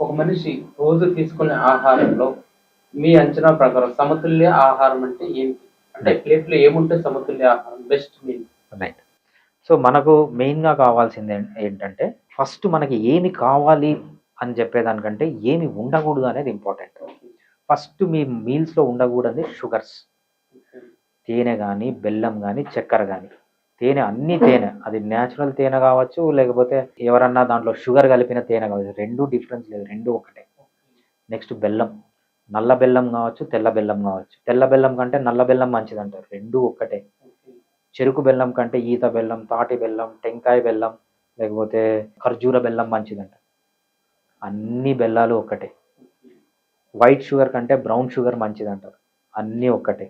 ఒక మనిషి రోజు తీసుకునే ఆహారంలో మీ అంచనా ప్రకారం సమతుల్య ఆహారం అంటే ఏంటి? అంటే ప్లేట్లో ఏముంటే సమతుల్య ఆహారం బెస్ట్ మీల్ రైట్ సో మనకు మెయిన్గా కావాల్సింది ఏంటంటే ఫస్ట్ మనకి ఏమి కావాలి అని చెప్పేదానికంటే ఏమి ఉండకూడదు అనేది ఇంపార్టెంట్ ఫస్ట్ మీ మీల్స్లో ఉండకూడదు షుగర్స్ తేనె కానీ బెల్లం కానీ చక్కెర కానీ తేనె అన్ని తేనె. అది న్యాచురల్ తేనె కావచ్చు లేకపోతే ఎవరన్నా దాంట్లో షుగర్ కలిపిన తేనె కావచ్చు. రెండు డిఫరెన్స్ లేదు రెండు ఒకటే నెక్స్ట్ బెల్లం. నల్ల బెల్లం కావచ్చు తెల్ల బెల్లం కావచ్చు. తెల్ల బెల్లం కంటే నల్ల బెల్లం మంచిది అంటారు రెండు ఒక్కటే. చెరుకు బెల్లం కంటే ఈత బెల్లం తాటి బెల్లం టెంకాయ బెల్లం లేకపోతే ఖర్జూర బెల్లం మంచిదంట. అన్ని బెల్లాలు ఒక్కటే. వైట్ షుగర్ కంటే బ్రౌన్ షుగర్ మంచిది అంటారు అన్నీ ఒక్కటే.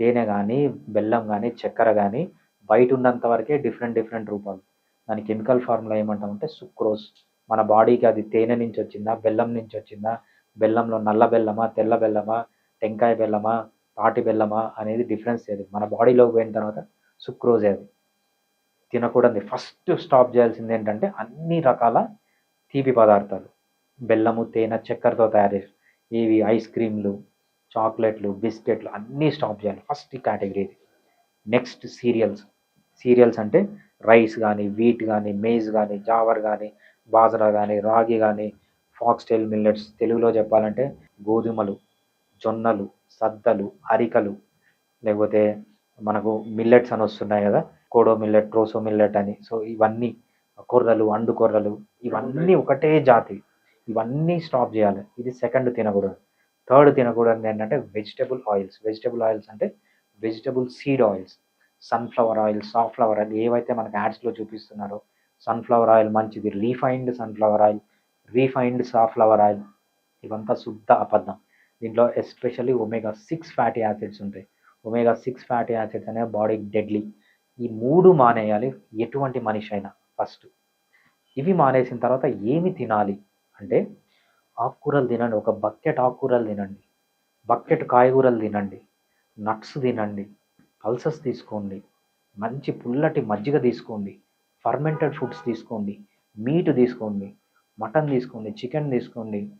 తేనె కానీ బెల్లం కానీ చక్కెర కానీ బయట ఉన్నంత వరకే డిఫరెంట్ డిఫరెంట్ రూపాలు. దాని కెమికల్ ఫార్ములా ఏమంటామంటే సుక్రోస్ మన బాడీకి అది తేనె నుంచి వచ్చిందా బెల్లం నుంచి వచ్చిందా బెల్లంలో నల్ల బెల్లమా తెల్ల బెల్లమా టెంకాయ బెల్లమా తాటి బెల్లమా అనేది డిఫరెన్స్ లేదు మన బాడీలోకి పోయిన తర్వాత సుక్రోజ్ అది. తినకూడదు. ఫస్ట్ స్టాప్ చేయాల్సింది ఏంటంటే అన్ని రకాల తీపి పదార్థాలు. బెల్లము తేనె చక్కెరతో తయారు చేసి ఇవి ఐస్ క్రీమ్లు చాక్లెట్లు బిస్కెట్లు అన్నీ స్టాప్ చేయాలి. First category next cereals cereals అంటే రైస్ కానీ వీట్ కానీ మేజ్ కానీ జావర్ కానీ బాజరా కానీ రాగి కానీ ఫాక్స్టైల్ మిల్లెట్స్ తెలుగులో చెప్పాలంటే గోధుమలు జొన్నలు సద్దలు అరికలు లేకపోతే మనకు మిల్లెట్స్ అని వస్తున్నాయి కదా కోడో మిల్లెట్ ట్రోసో మిల్లెట్ అని. సో ఇవన్నీ కొర్రలు అండు కొర్రలు ఇవన్నీ ఒకటే జాతి. ఇవన్నీ స్టాప్ చేయాలి. ఇది సెకండ్ తినకూడదు. థర్డ్ తినకూడదు ఏంటంటే వెజిటబుల్ ఆయిల్స్. వెజిటబుల్ ఆయిల్స్ అంటే vegetable seed oils. Sunflower oil safflower oil ఏవైతే మనకు యాడ్స్లో చూపిస్తున్నారో సన్ఫ్లవర్ ఆయిల్ మంచిది refined sunflower oil refined safflower oil ఇవంతా శుద్ధ అబద్ధం. దీంట్లో especially omega six fatty acids ఉంటాయి. ఒమేగా సిక్స్ ఫ్యాటీ యాసిడ్స్ అనేవి బాడీకి డెడ్లీ ఈ మూడు మానేయాలి ఎటువంటి మనిషి అయినా ఫస్ట్ ఇవి మానేసిన తర్వాత ఏమి తినాలి? అంటే ఆకుకూరలు తినండి ఒక బకెట్ ఆకుకూరలు తినండి బకెట్ కాయగూరలు తినండి నట్స్ తినండి పల్సస్ తీసుకోండి. మంచి పుల్లటి మజ్జిగ తీసుకోండి. ఫర్మెంటెడ్ ఫుడ్స్ తీసుకోండి. మీట్ తీసుకోండి. మటన్ తీసుకోండి. చికెన్ తీసుకోండి.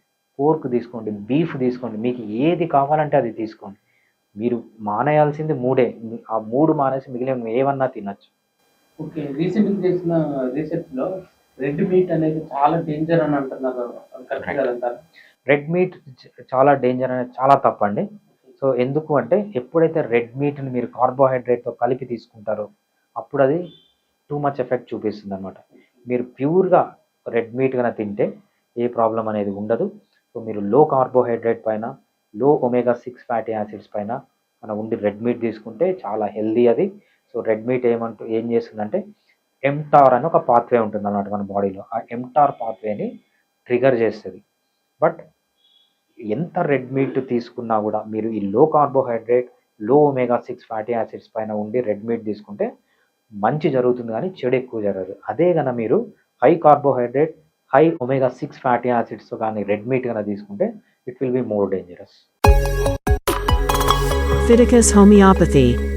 పోర్క్ తీసుకోండి. బీఫ్ తీసుకోండి. మీకు ఏది కావాలంటే అది తీసుకోండి. మీరు మానేయాల్సింది మూడే. ఆ మూడు మానేసి మిగిలిన ఏమన్నా తినచ్చు. ఓకే. రీసెంట్ చేసిన రీసెర్చ్లో రెడ్ మీట్ అనేది చాలా డేంజర్ అని అంటున్నారు. రెడ్ మీట్ చాలా డేంజర్ అనేది చాలా తప్పండి. సో ఎందుకు అంటే ఎప్పుడైతే రెడ్ మీట్ని మీరు కార్బోహైడ్రేట్తో కలిపి తీసుకుంటారో అప్పుడు అది టూ మచ్ ఎఫెక్ట్ చూపిస్తుంది అనమాట మీరు ప్యూర్గా రెడ్ మీట్ కన్నా తింటే ఏ ప్రాబ్లం అనేది ఉండదు. సో మీరు లో కార్బోహైడ్రేట్ పైన లో ఒమేగా సిక్స్ ఫ్యాటీ యాసిడ్స్ పైన మనం ఉండి రెడ్ మీట్ తీసుకుంటే చాలా హెల్దీ అది. సో రెడ్ మీట్ ఏమంటూ ఏం చేస్తుందంటే ఎంటార్ అని ఒక పాత్వే ఉంటుంది అన్నమాట మన బాడీలో ఆ ఎంటార్ పాత్వేని ట్రిగర్ చేస్తుంది. బట్ ఎంత రెడ్ మీట్ తీసుకున్నా కూడా మీరు ఈ లో కార్బోహైడ్రేట్లో ఒమేగా సిక్స్ ఫ్యాటీ యాసిడ్స్ పైన ఉండి రెడ్ మీట్ తీసుకుంటే మంచి జరుగుతుంది కానీ చెడు ఎక్కువ జరగదు అదే కనుక మీరు high carbohydrate high omega six fatty acids కానీ రెడ్ మీట్ కనుక తీసుకుంటే it will be more dangerous Fiticus homeopathy.